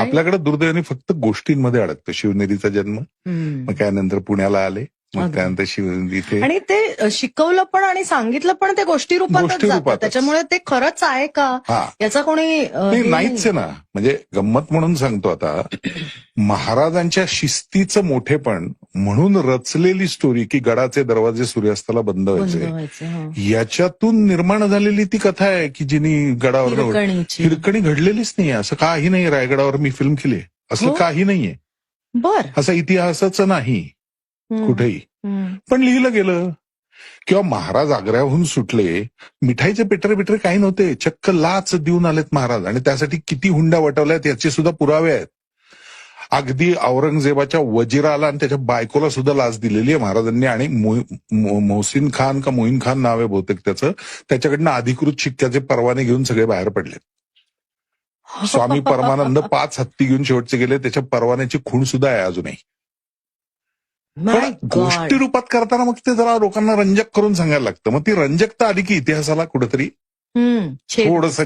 आपल्याकडे दुर्दैवाने फक्त गोष्टींमध्ये अडकतं. शिवनेरीचा जन्म. मग त्यानंतर पुण्याला आले मग. त्यानंतर शिव इथे आणि ते शिकवलं पण आणि सांगितलं पण ते गोष्टी गोष्टी रूपातच. त्याच्यामुळे ते खरंच आहे का? हा. याचा कोणी अ, नाही हे नाहीच आहे ना. म्हणजे गंमत म्हणून सांगतो आता. महाराजांच्या शिस्तीचं मोठेपण म्हणून रचलेली स्टोरी की गडाचे दरवाजे सूर्यास्ताला बंद व्हायचे. हं. याच्यातून निर्माण झालेली ती कथा आहे की जिनी गडावर. हिरकणी घडलेलीच नाही असं काही नाही रायगडावर मी फिल्म केली असं हो? काही नाहीये बर. असं इतिहासच नाही. कुठेही. पण लिहिलं गेलं. किंवा महाराज आग्र्याहून सुटले. मिठाईचे पेटरे पेटरे काही नव्हते. चक्क लाच देऊन आलेत महाराज. आणि त्यासाठी किती हुंडा वटवल्यात याचे सुद्धा पुरावे आहेत. अगदी औरंगजेबाच्या वजिराला आणि त्याच्या बायकोला सुद्धा लाच दिलेली आहे महाराजांनी. आणि मोहसिन खान का मोहीन खान नाव आहे बहुतेक त्याचं. त्याच्याकडनं अधिकृत शिक्क्याचे परवाने घेऊन सगळे बाहेर पडले. स्वामी परमानंद पाच हत्ती घेऊन शेवटचे गेले. त्याच्या परवान्याची खूण सुद्धा आहे अजूनही. पण. गोष्टी रूपात करताना मग ते जरा लोकांना रंजक करून सांगायला लागतं. मग ती रंजकता आली की इतिहासाला कुठेतरी हं. छेद. थोडस